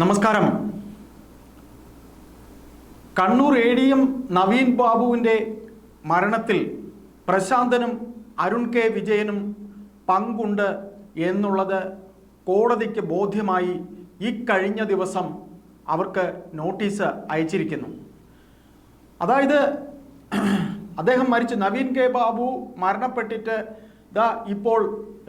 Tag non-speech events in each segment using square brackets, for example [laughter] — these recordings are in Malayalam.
നമസ്കാരം. Kannur A D M Naveen ബാബുവിന്റെ മരണത്തിൽ പ്രശാന്തനും അരുൺ കെ വിജയനും പങ്കുണ്ട് എന്നുള്ളത് കോടതിക്ക് ബോധ്യമായി ഈ കഴിഞ്ഞ ദിവസം അവർക്ക് നോട്ടീസ് അയച്ചിരിക്കുന്നു. അതായത് അദ്ദേഹം മരിച്ചു. നവീൻ കെ ബാബു മരണപ്പെട്ടിട്ട് ദാ ഇപ്പോൾ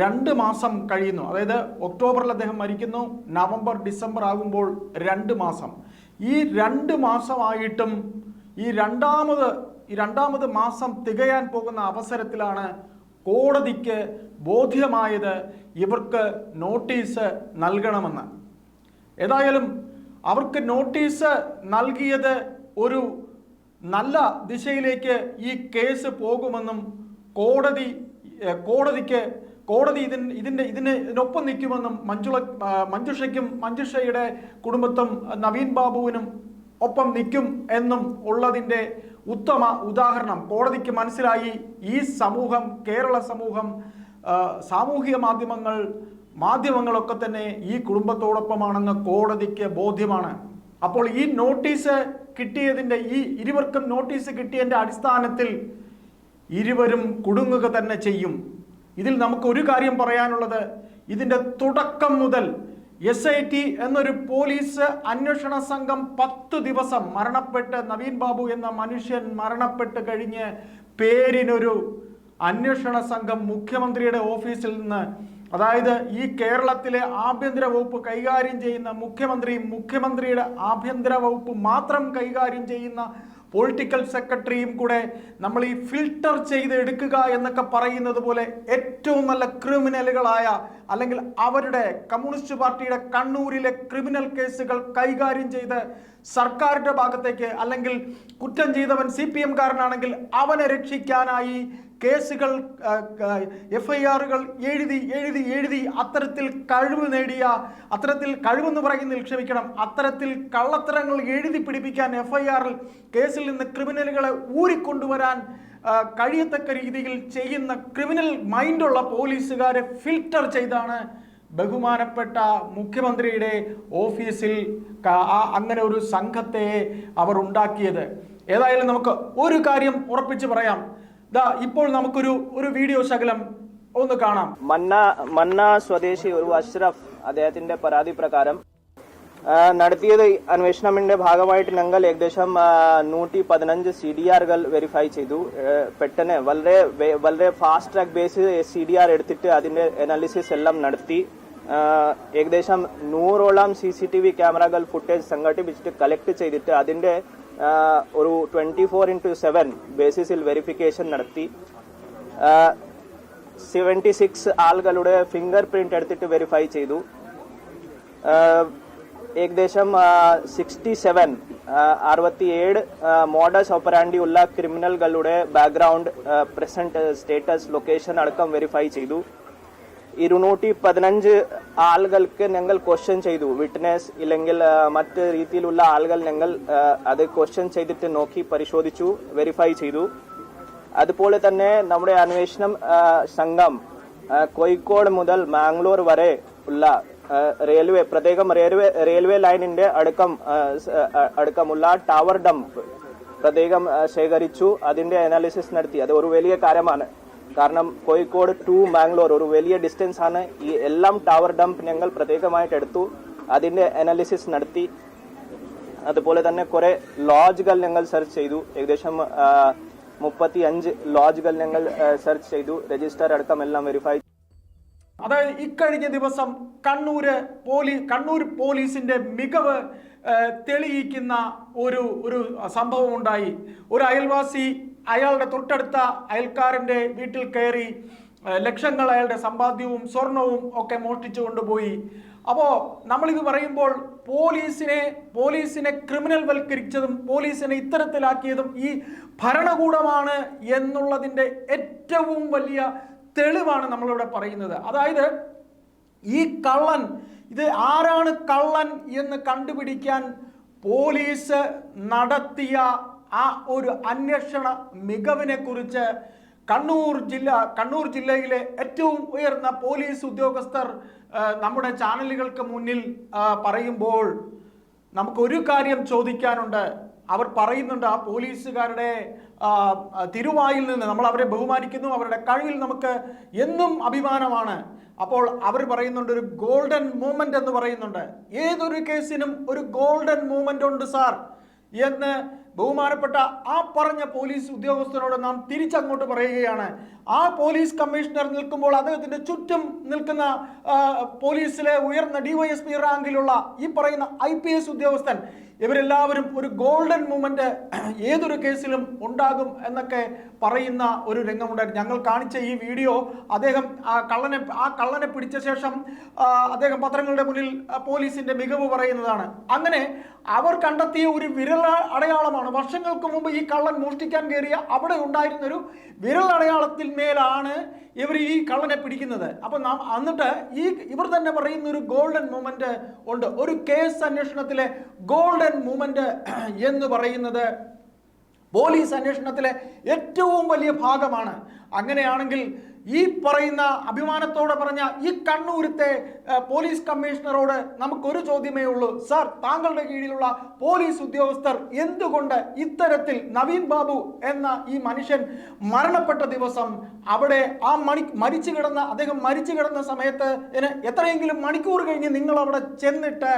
രണ്ട് മാസം കഴിയുന്നു. അതായത് ഒക്ടോബറിൽ അദ്ദേഹം മരിക്കുന്നു നവംബർ ഡിസംബർ ആകുമ്പോൾ രണ്ട് മാസം. ഈ രണ്ട് മാസമായിട്ടും ഈ രണ്ടാമത് ഈ രണ്ടാമത് മാസം തികയാൻ പോകുന്ന അവസരത്തിലാണ് കോടതിക്ക് ബോധ്യമായത് ഇവർക്ക് നോട്ടീസ് നൽകണമെന്ന്. ഏതായാലും അവർക്ക് നോട്ടീസ് നൽകിയത് ഒരു നല്ല ദിശയിലേക്ക് ഈ കേസ് പോകുമെന്നും കോടതി കോടതിക്ക് കോടതി ഇതിന് ഇതിന്റെ ഇതിന് ഇതിനൊപ്പം നിൽക്കുമെന്നും മഞ്ജുള മഞ്ജുഷയ്ക്കും മഞ്ജുഷയുടെ കുടുംബത്തും നവീൻ ബാബുവിനും ഒപ്പം നിൽക്കും എന്നും ഉള്ളതിന്റെ ഉത്തമ ഉദാഹരണം. കോടതിക്ക് മനസ്സിലായി ഈ സമൂഹം കേരള സമൂഹം സാമൂഹിക മാധ്യമങ്ങൾ മാധ്യമങ്ങളൊക്കെ തന്നെ ഈ കുടുംബത്തോടൊപ്പമാണെന്ന് കോടതിക്ക് ബോധ്യമാണ്. അപ്പോൾ ഈ നോട്ടീസ് കിട്ടിയതിന്റെ ഈ ഇരുവർക്കും നോട്ടീസ് കിട്ടിയതിന്റെ അടിസ്ഥാനത്തിൽ ഇരുവരും കുടുങ്ങുക തന്നെ ചെയ്യും. ഇതിൽ നമുക്ക് ഒരു കാര്യം പറയാനുള്ളത് ഇതിന്റെ തുടക്കം മുതൽ എസ് ഐ ടി എന്നൊരു പോലീസ് അന്വേഷണ സംഘം പത്ത് ദിവസം മരണപ്പെട്ട് നവീൻ ബാബു എന്ന മനുഷ്യൻ മരണപ്പെട്ട് കഴിഞ്ഞ് പേരിനൊരു അന്വേഷണ സംഘം മുഖ്യമന്ത്രിയുടെ ഓഫീസിൽ നിന്ന് അതായത് ഈ കേരളത്തിലെ ആഭ്യന്തര വകുപ്പ് കൈകാര്യം ചെയ്യുന്ന മുഖ്യമന്ത്രി മുഖ്യമന്ത്രിയുടെ ആഭ്യന്തര വകുപ്പ് മാത്രം കൈകാര്യം ചെയ്യുന്ന പൊളിറ്റിക്കൽ സെക്രട്ടറിയും കൂടെ നമ്മൾ ഈ ഫിൽട്ടർ ചെയ്ത് എടുക്കുക എന്നൊക്കെ പറയുന്നത് പോലെ ഏറ്റവും നല്ല ക്രിമിനലുകളായ അല്ലെങ്കിൽ അവരുടെ കമ്മ്യൂണിസ്റ്റ് പാർട്ടിയുടെ കണ്ണൂരിലെ ക്രിമിനൽ കേസുകൾ കൈകാര്യം ചെയ്ത് സർക്കാരിന്റെ ഭാഗത്തേക്ക് അല്ലെങ്കിൽ കുറ്റം ചെയ്തവൻ സി പി എംകാരനാണെങ്കിൽ അവനെ രക്ഷിക്കാനായി കേസുകൾ എഫ് ഐ ആറുകൾ എഴുതി എഴുതി എഴുതി അത്തരത്തിൽ കഴിവ് നേടിയ അത്തരത്തിൽ കഴിവെന്ന് പറയുന്നതിൽ ക്ഷമിക്കണം അത്തരത്തിൽ കള്ളത്തരങ്ങൾ എഴുതി പിടിപ്പിക്കാൻ എഫ് ഐ ആറിൽ കേസിൽ നിന്ന് ക്രിമിനലുകളെ ഊരിക്കൊണ്ടുവരാൻ കഴിയത്തക്ക രീതിയിൽ ചെയ്യുന്ന ക്രിമിനൽ മൈൻഡുള്ള പോലീസുകാരെ ഫിൽട്ടർ ചെയ്താണ് ബഹുമാനപ്പെട്ട മുഖ്യമന്ത്രിയുടെ ഓഫീസിൽ അങ്ങനെ ഒരു സംഘത്തെ അവർ ഉണ്ടാക്കിയത്. ഏതായാലും നമുക്ക് ഒരു കാര്യം ഉറപ്പിച്ച് പറയാം. ദാ ഇപ്പോൾ നമുക്കൊരു ഒരു വീഡിയോ ശകലം ഒന്ന് കാണാം. മന്ന മന്ന സ്വദേശി ഒരു അഷ്റഫ് അദ്ദേഹത്തിന്റെ പരാതി പ്രകാരം നടത്തിയത് അന്വേഷണത്തിന്റെ ഭാഗമായിട്ട് ഞങ്ങൾ ഏകദേശം നൂറ്റി പതിനഞ്ച് സി ഡി ആറുകൾ വെരിഫൈ ചെയ്തു. പെട്ടെന്ന് വളരെ വളരെ fast track base C D R എടുത്തിട്ട് അതിന്റെ അനാലിസിസ് എല്ലാം നടത്തി. ഏകദേശം നൂറോളം സി സി ടി വി ക്യാമറകൾ ഫുട്ടേജ് സംഘടിപ്പിച്ചിട്ട് കളക്ട് ചെയ്തിട്ട് അതിന്റെ ഒരു ട്വന്റി ഫോർ ഇന്റു സെവൻ ബേസിസിൽ വെരിഫിക്കേഷൻ നടത്തി. സെവന്റി സിക്സ് ആളുകളുടെ ഫിംഗർ പ്രിന്റ് എടുത്തിട്ട് വെരിഫൈ ചെയ്തു. ഏകദേശം സിക്സ്റ്റി സെവൻ അറുപത്തിയേഴ് മോഡസ് ഓപ്പറാൻഡി ഉള്ള ക്രിമിനലുകളുടെ ബാക്ക്ഗ്രൗണ്ട് പ്രസന്റ് സ്റ്റേറ്റസ് ലൊക്കേഷൻ അടക്കം വെരിഫൈ ചെയ്തു. ഇരുന്നൂറ്റി പതിനഞ്ച് ആളുകൾക്ക് ഞങ്ങൾ ക്വസ്റ്റ്യൻ ചെയ്തു. വിറ്റ്നസ് ഇല്ലെങ്കിൽ മറ്റ് രീതിയിലുള്ള ആളുകൾ ഞങ്ങൾ അത് ക്വസ്റ്റ്യൻ ചെയ്തിട്ട് നോക്കി പരിശോധിച്ചു വെരിഫൈ ചെയ്തു. അതുപോലെ തന്നെ നമ്മുടെ അന്വേഷണം സംഘം കോഴിക്കോട് മുതൽ മാംഗ്ലൂർ വരെ ഉള്ള റെയിൽവേ പ്രത്യേകം റെയിൽവേ റെയിൽവേ ലൈനിന്റെ അടുക്കം അടക്കമുള്ള ടവർ ഡംപ് പ്രത്യേകം ശേഖരിച്ചു. അതിന്റെ അനാലിസിസ് നടത്തി. അത് ഒരു വലിയ കാര്യമാണ്. കാരണം കോഴിക്കോട് ടു മാംഗ്ലൂർ ഒരു വലിയ ഡിസ്റ്റൻസ് ആണ്. ഈ എല്ലാം ടവർ ഡംപ് ഞങ്ങൾ പ്രത്യേകമായിട്ട് എടുത്തു. അതിന്റെ അനാലിസിസ് നടത്തി. അതുപോലെ തന്നെ കുറെ ലോഡ്ജുകൾ ഞങ്ങൾ സെർച്ച് ചെയ്തു. ഏകദേശം മുപ്പത്തി അഞ്ച് ലോഡ്ജുകൾ ഞങ്ങൾ സെർച്ച് ചെയ്തു. രജിസ്റ്റർ അടക്കം എല്ലാം വെരിഫൈ അതായത് ഇക്കഴിഞ്ഞ ദിവസം കണ്ണൂര് പോലീ കണ്ണൂർ പോലീസിന്റെ മികവ് തെളിയിക്കുന്ന ഒരു ഒരു സംഭവം ഉണ്ടായി ഒരു അയൽവാസി അയാളുടെ തൊട്ടടുത്ത അയൽക്കാരന്റെ വീട്ടിൽ കയറി ലക്ഷങ്ങൾ അയാളുടെ സമ്പാദ്യവും സ്വർണവും ഒക്കെ മോഷ്ടിച്ചു കൊണ്ടുപോയി. അപ്പോൾ നമ്മളിത് പറയുമ്പോൾ പോലീസിനെ പോലീസിനെ ക്രിമിനൽ വൽക്കരിച്ചതും പോലീസിനെ ഇത്തരത്തിലാക്കിയതും ഈ ഭരണകൂടമാണ് എന്നുള്ളതിന്റെ ഏറ്റവും വലിയ തെളിവാണ് നമ്മളിവിടെ പറയുന്നത്. അതായത് ഈ കള്ളൻ ഇത് ആരാണ് കള്ളൻ എന്ന് കണ്ടുപിടിക്കാൻ പോലീസ് നടത്തിയ ആ ഒരു അന്വേഷണ മികവിനെ കുറിച്ച് കണ്ണൂർ ജില്ല കണ്ണൂർ ജില്ലയിലെ ഏറ്റവും ഉയർന്ന പോലീസ് ഉദ്യോഗസ്ഥർ നമ്മുടെ ചാനലുകൾക്ക് മുന്നിൽ പറയുമ്പോൾ നമുക്കൊരു കാര്യം ചോദിക്കാനുണ്ട്. അവർ പറയുന്നുണ്ട് ആ പോലീസുകാരുടെ തിരുവായിൽ നിന്ന് നമ്മൾ അവരെ ബഹുമാനിക്കുന്നു അവരുടെ കഴിവിൽ നമുക്ക് എന്നും അഭിമാനമാണ്. അപ്പോൾ അവർ പറയുന്നുണ്ട് ഒരു ഗോൾഡൻ മൂമെന്റ് എന്ന് പറയുന്നുണ്ട്. ഏതൊരു കേസിനും ഒരു ഗോൾഡൻ മൂമെന്റ് ഉണ്ട് സാർ എന്ന് ബഹുമാനപ്പെട്ട ആ പറഞ്ഞ പോലീസ് ഉദ്യോഗസ്ഥനോട് നാം തിരിച്ചങ്ങോട്ട് പറയുകയാണ്. ആ പോലീസ് കമ്മീഷണർ നിൽക്കുമ്പോൾ അദ്ദേഹത്തിന്റെ ചുറ്റും നിൽക്കുന്ന പോലീസിലെ ഉയർന്ന ഡിവൈഎസ്പി റാങ്കിലുള്ള ഈ പറയുന്ന ഐ പി എസ് ഉദ്യോഗസ്ഥൻ ഇവരെല്ലാവരും ഒരു ഗോൾഡൻ മൂമെന്റ് [clears throat] ഏതൊരു കേസിലും ഉണ്ടാകും എന്നൊക്കെ പറയുന്ന ഒരു രംഗമുണ്ടായിരുന്നു ഞങ്ങൾ കാണിച്ച ഈ വീഡിയോ അദ്ദേഹം ആ കള്ളനെ ആ കള്ളനെ പിടിച്ച ശേഷം അദ്ദേഹം പത്രങ്ങളുടെ മുന്നിൽ പോലീസിന്റെ മികവ് പറയുന്നതാണ്. അങ്ങനെ അവർ കണ്ടെത്തിയ ഒരു വിരൽ അടയാളമാണ്. വർഷങ്ങൾക്ക് മുമ്പ് ഈ കള്ളൻ മോഷ്ടിക്കാൻ കയറിയ അവിടെ ഉണ്ടായിരുന്നൊരു വിരൽ അടയാളത്തിൽ മേലാണ് ഇവർ ഈ കള്ളനെ പിടിക്കുന്നത്. അപ്പൊ നാം എന്നിട്ട് ഈ ഇവർ തന്നെ പറയുന്ന ഒരു ഗോൾഡൻ മൂമെന്റ് ഉണ്ട്. ഒരു കേസ് അന്വേഷണത്തിലെ ഗോൾഡൻ മൂമെന്റ് [clears throat] എന്ന് പറയുന്നത് പോലീസ് അന്വേഷണത്തിലെ ഏറ്റവും വലിയ ഭാഗമാണ്. അങ്ങനെയാണെങ്കിൽ ഈ പറയുന്ന അഭിമാനത്തോടെ പറഞ്ഞ ഈ കണ്ണൂരത്തെ പോലീസ് കമ്മീഷണറോട് നമുക്കൊരു ചോദ്യമേ ഉള്ളൂ. സാർ താങ്കളുടെ കീഴിലുള്ള പോലീസ് ഉദ്യോഗസ്ഥർ എന്തുകൊണ്ട് ഇത്തരത്തിൽ നവീൻ ബാബു എന്ന ഈ മനുഷ്യൻ മരണപ്പെട്ട ദിവസം അവിടെ ആ മണി മരിച്ചു കിടന്ന അദ്ദേഹം മരിച്ചു കിടന്ന സമയത്ത് എത്രയെങ്കിലും മണിക്കൂർ കഴിഞ്ഞ് നിങ്ങൾ അവിടെ ചെന്നിട്ട്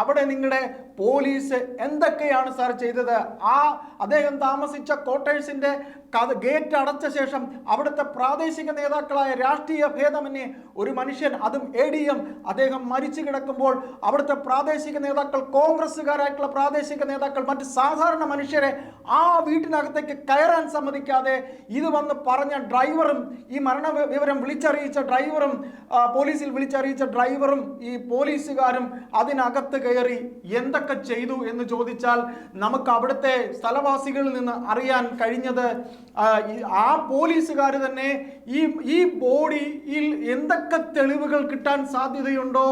അവിടെ നിങ്ങളുടെ പോലീസ് എന്തൊക്കെയാണ് സാർ ചെയ്തത്? ആ അദ്ദേഹം താമസിച്ച ക്വാർട്ടേഴ്സിന്റെ കഥ ഗേറ്റ് അടച്ച ശേഷം അവിടുത്തെ പ്രാദേശിക നേതാക്കളായ രാഷ്ട്രീയ ഭേദമന്യേ ഒരു മനുഷ്യൻ അതും എ ഡി എം അദ്ദേഹം മരിച്ചു കിടക്കുമ്പോൾ അവിടുത്തെ പ്രാദേശിക നേതാക്കൾ കോൺഗ്രസ്സുകാരായിട്ടുള്ള പ്രാദേശിക നേതാക്കൾ മറ്റ് സാധാരണ മനുഷ്യരെ ആ വീട്ടിനകത്തേക്ക് കയറാൻ സമ്മതിക്കാതെ ഇത് വന്ന് പറഞ്ഞ ഡ്രൈവറും ഈ മരണ വിവരം വിളിച്ചറിയിച്ച ഡ്രൈവറും പോലീസിൽ വിളിച്ചറിയിച്ച ഡ്രൈവറും ഈ പോലീസുകാരും അതിനകത്ത് കയറി എന്തൊക്കെ ചെയ്തു എന്ന് ചോദിച്ചാൽ നമുക്ക് അവിടുത്തെ സ്ഥലവാസികളിൽ നിന്ന് അറിയാൻ കഴിഞ്ഞത് ആ, പോലീസുകാർ തന്നെ ഈ ഈ ബോഡിയിൽ എന്തൊക്കെ തെളിവുകൾ കിട്ടാൻ സാധ്യതയുണ്ടോ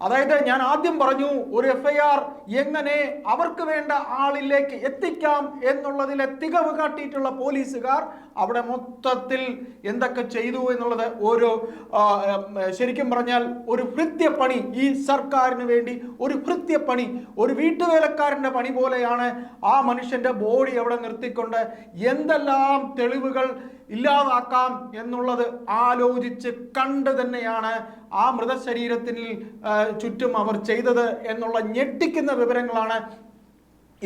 അതായത് ഞാൻ ആദ്യം പറഞ്ഞു ഒരു എഫ് ഐ ആർ എങ്ങനെ അവർക്ക് വേണ്ട ആളിലേക്ക് എത്തിക്കാം എന്നുള്ളതിലെ തികവ് കാട്ടിയിട്ടുള്ള പോലീസുകാർ അവിടെ മൊത്തത്തിൽ എന്തൊക്കെ ചെയ്തു എന്നുള്ളത് ഒരു ശരിക്കും പറഞ്ഞാൽ ഒരു കൃത്യപ്പണി ഈ സർക്കാരിന് വേണ്ടി ഒരു കൃത്യപ്പണി ഒരു വീട്ടുവേലക്കാരന്റെ പണി പോലെയാണ് ആ മനുഷ്യന്റെ ബോഡി അവിടെ നിർത്തിക്കൊണ്ട് എന്തെല്ലാം തെളിവുകൾ ഇല്ലാതാക്കാം എന്നുള്ളത് ആലോചിച്ച് കണ്ട് തന്നെയാണ് ആ മൃതശരീരത്തിൽ ചുറ്റും അവർ ചെയ്തത് എന്നുള്ള ഞെട്ടിക്കുന്ന വിവരങ്ങളാണ്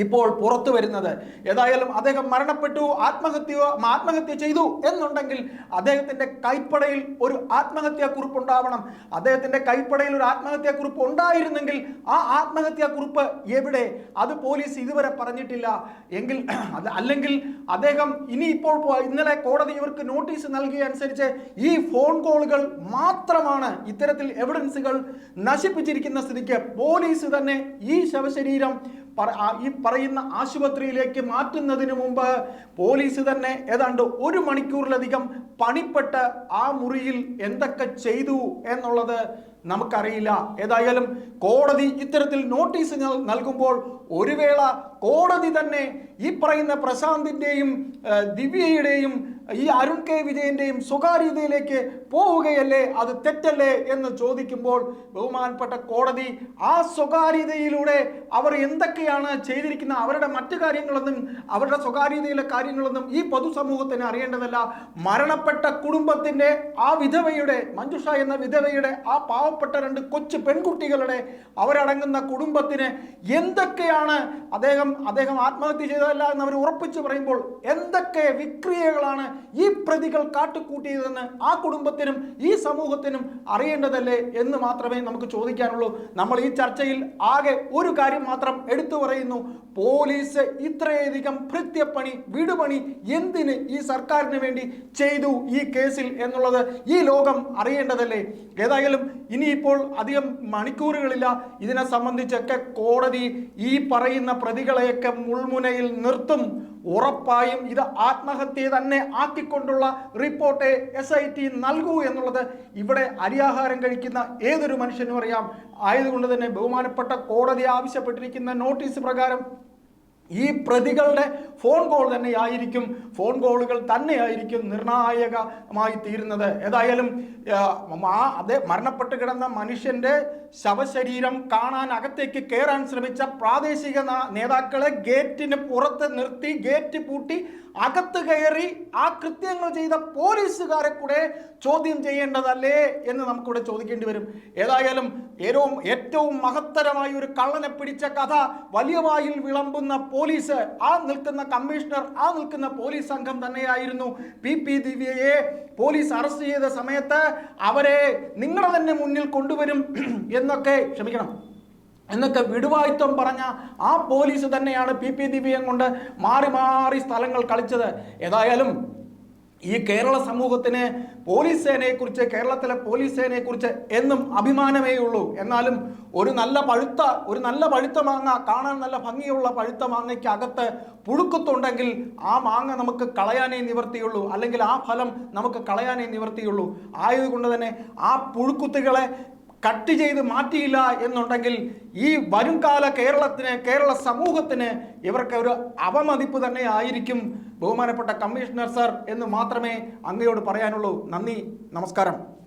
ഇപ്പോൾ പുറത്തു വരുന്നത്. ഏതായാലും അദ്ദേഹം മരണപ്പെട്ടു ആത്മഹത്യ ആത്മഹത്യ ചെയ്തു എന്നുണ്ടെങ്കിൽ അദ്ദേഹത്തിന്റെ കൈപ്പടയിൽ ഒരു ആത്മഹത്യാ കുറിപ്പ് ഉണ്ടാവണം. അദ്ദേഹത്തിന്റെ കൈപ്പടയിൽ ഒരു ആത്മഹത്യാ കുറിപ്പ് ഉണ്ടായിരുന്നെങ്കിൽ ആ ആത്മഹത്യാ കുറിപ്പ് എവിടെ? അത് പോലീസ് ഇതുവരെ പറഞ്ഞിട്ടില്ല. എങ്കിൽ അത് അല്ലെങ്കിൽ അദ്ദേഹം ഇനി ഇപ്പോൾ ഇന്നലെ കോടതി ഇവർക്ക് നോട്ടീസ് നൽകിയ അനുസരിച്ച് ഈ ഫോൺ കോളുകൾ മാത്രമാണ് ഇത്തരത്തിൽ എവിഡൻസുകൾ നശിപ്പിച്ചിരിക്കുന്ന സ്ഥിതിക്ക് പോലീസ് തന്നെ ഈ ശവശരീരം ഈ പറയുന്ന ആശുപത്രിയിലേക്ക് മാറ്റുന്നതിന് മുമ്പ് പോലീസ് തന്നെ ഏതാണ്ട് ഒരു മണിക്കൂറിലധികം പണിപ്പെട്ട് ആ മുറിയിൽ എന്തൊക്കെ ചെയ്തു എന്നുള്ളത് നമുക്കറിയില്ല. ഏതായാലും കോടതി ഇത്തരത്തിൽ നോട്ടീസ് നൽകുമ്പോൾ ഒരു വേള കോടതി തന്നെ ഈ പറയുന്ന പ്രശാന്തിന്റെയും ദിവ്യയുടെയും ഈ അരുൺ കെ വിജയന്റെയും സ്വകാര്യതയിലേക്ക് പോവുകയല്ലേ? അത് തെറ്റല്ലേ എന്ന് ചോദിക്കുമ്പോൾ ബഹുമാനപ്പെട്ട കോടതി ആ സ്വകാര്യതയിലൂടെ അവർ എന്തൊക്കെയാണ് ചെയ്തിരിക്കുന്ന അവരുടെ മറ്റു കാര്യങ്ങളൊന്നും അവരുടെ സ്വകാര്യതയിലെ കാര്യങ്ങളൊന്നും ഈ പൊതുസമൂഹത്തിന് അറിയേണ്ടതല്ല. മരണപ്പെട്ട കുടുംബത്തിന്റെ ആ വിധവയുടെ മഞ്ജുഷ എന്ന വിധവയുടെ ആ പാവപ്പെട്ട രണ്ട് കൊച്ചു പെൺകുട്ടികളുടെ അവരടങ്ങുന്ന കുടുംബത്തിന് എന്തൊക്കെയാണ് അദ്ദേഹം അദ്ദേഹം ആത്മഹത്യ ചെയ്തതല്ല എന്ന് അവർ ഉറപ്പിച്ചു പറയുമ്പോൾ എന്തൊക്കെ വിക്രിയകളാണ് ഈ പ്രതികൾ കാട്ടുകൂട്ടിയതെന്ന് ആ കുടുംബത്തിനും ഈ സമൂഹത്തിനും അറിയേണ്ടതല്ലേ എന്ന് മാത്രമേ നമുക്ക് ചോദിക്കാനുള്ളൂ. നമ്മൾ ഈ ചർച്ചയിൽ ആകെ ഒരു കാര്യം മാത്രം എടുത്തു പറയുന്നു. പോലീസ് ഇത്രയധികം ഭൃത്യപ്പണി വിടുപണി എന്തിന് ഈ സർക്കാരിന് വേണ്ടി ചെയ്തു ഈ കേസിൽ എന്നുള്ളത് ഈ ലോകം അറിയേണ്ടതല്ലേ? ഏതായാലും ഇനിയിപ്പോൾ അധികം മണിക്കൂറുകളില്ല. ഇതിനെ സംബന്ധിച്ചൊക്കെ കോടതി ഈ പറയുന്ന പ്രതികളെയൊക്കെ മുൾമുനയിൽ നിർത്തും. ഉറപ്പായും ഇത് ആത്മഹത്യ തന്നെ ആക്കിക്കൊണ്ടുള്ള റിപ്പോർട്ട് എസ് ഐ ടി നൽകൂ എന്നുള്ളത് ഇവിടെ അരിയാഹാരം കഴിക്കുന്ന ഏതൊരു മനുഷ്യനും അറിയാം. ആയതുകൊണ്ട് തന്നെ ബഹുമാനപ്പെട്ട കോടതി ആവശ്യപ്പെട്ടിരിക്കുന്ന നോട്ടീസ് പ്രകാരം ഈ പ്രതികളുടെ ഫോൺ കോൾ തന്നെയായിരിക്കും ഫോൺ കോളുകൾ തന്നെയായിരിക്കും നിർണായകമായി തീരുന്നത്. ഏതായാലും ആ, അത് മരണപ്പെട്ട് കിടന്ന മനുഷ്യന്റെ ശവശരീരം കാണാൻ അകത്തേക്ക് കയറാൻ ശ്രമിച്ച പ്രാദേശിക നേതാക്കളെ ഗേറ്റിന് പുറത്ത് നിർത്തി ഗേറ്റ് പൂട്ടി അകത്ത് കയറി ആ കൃത്യങ്ങൾ ചെയ്ത പോലീസുകാരെ കൂടെ ചോദ്യം ചെയ്യേണ്ടതല്ലേ എന്ന് നമുക്കിവിടെ ചോദിക്കേണ്ടി വരും. ഏതായാലും ഏറ്റവും ഏറ്റവും മഹത്തരമായ ഒരു കള്ളനെ പിടിച്ച കഥ വലിയ വായിൽ വിളമ്പുന്ന പോലീസ് ആ നിൽക്കുന്ന കമ്മീഷണർ ആ നിൽക്കുന്ന പോലീസ് സംഘം തന്നെയായിരുന്നു. പി. പി. ദിവ്യയെ പോലീസ് അറസ്റ്റ് ചെയ്ത സമയത്ത് അവരെ നിങ്ങളെ തന്നെ മുന്നിൽ കൊണ്ടുവരും എന്നൊക്കെ ക്ഷമിക്കണം. എന്നൊക്കെ വിടുവായിത്വം പറഞ്ഞ ആ പോലീസ് തന്നെയാണ് പി പി ദിവ്യം കൊണ്ട് മാറി മാറി സ്ഥലങ്ങൾ കളിച്ചത്. ഏതായാലും ഈ കേരള സമൂഹത്തിന് പോലീസ് സേനയെക്കുറിച്ച് കേരളത്തിലെ പോലീസ് സേനയെക്കുറിച്ച് എന്നും അഭിമാനമേ ഉള്ളൂ. എന്നാലും ഒരു നല്ല പഴുത്ത ഒരു നല്ല പഴുത്ത മാങ്ങ കാണാൻ നല്ല ഭംഗിയുള്ള പഴുത്ത മാങ്ങയ്ക്ക് അകത്ത് പുഴുക്കത്തുണ്ടെങ്കിൽ ആ മാങ്ങ നമുക്ക് കളയാനേ നിവർത്തിയുള്ളൂ. അല്ലെങ്കിൽ ആ ഫലം നമുക്ക് കളയാനേ നിവർത്തിയുള്ളൂ. ആയതുകൊണ്ട് തന്നെ ആ പുഴുക്കുത്തുകളെ കട്ട് ചെയ്ത് മാറ്റിയില്ല എന്നുണ്ടെങ്കിൽ ഈ വരുംകാല കേരളത്തിന് കേരള സമൂഹത്തിന് ഇവർക്ക് ഒരു അവമതിപ്പ് തന്നെ ആയിരിക്കും. ബഹുമാനപ്പെട്ട കമ്മീഷണർ സാർ എന്ന് മാത്രമേ അങ്ങയോട് പറയാനുള്ളൂ. നന്ദി നമസ്കാരം.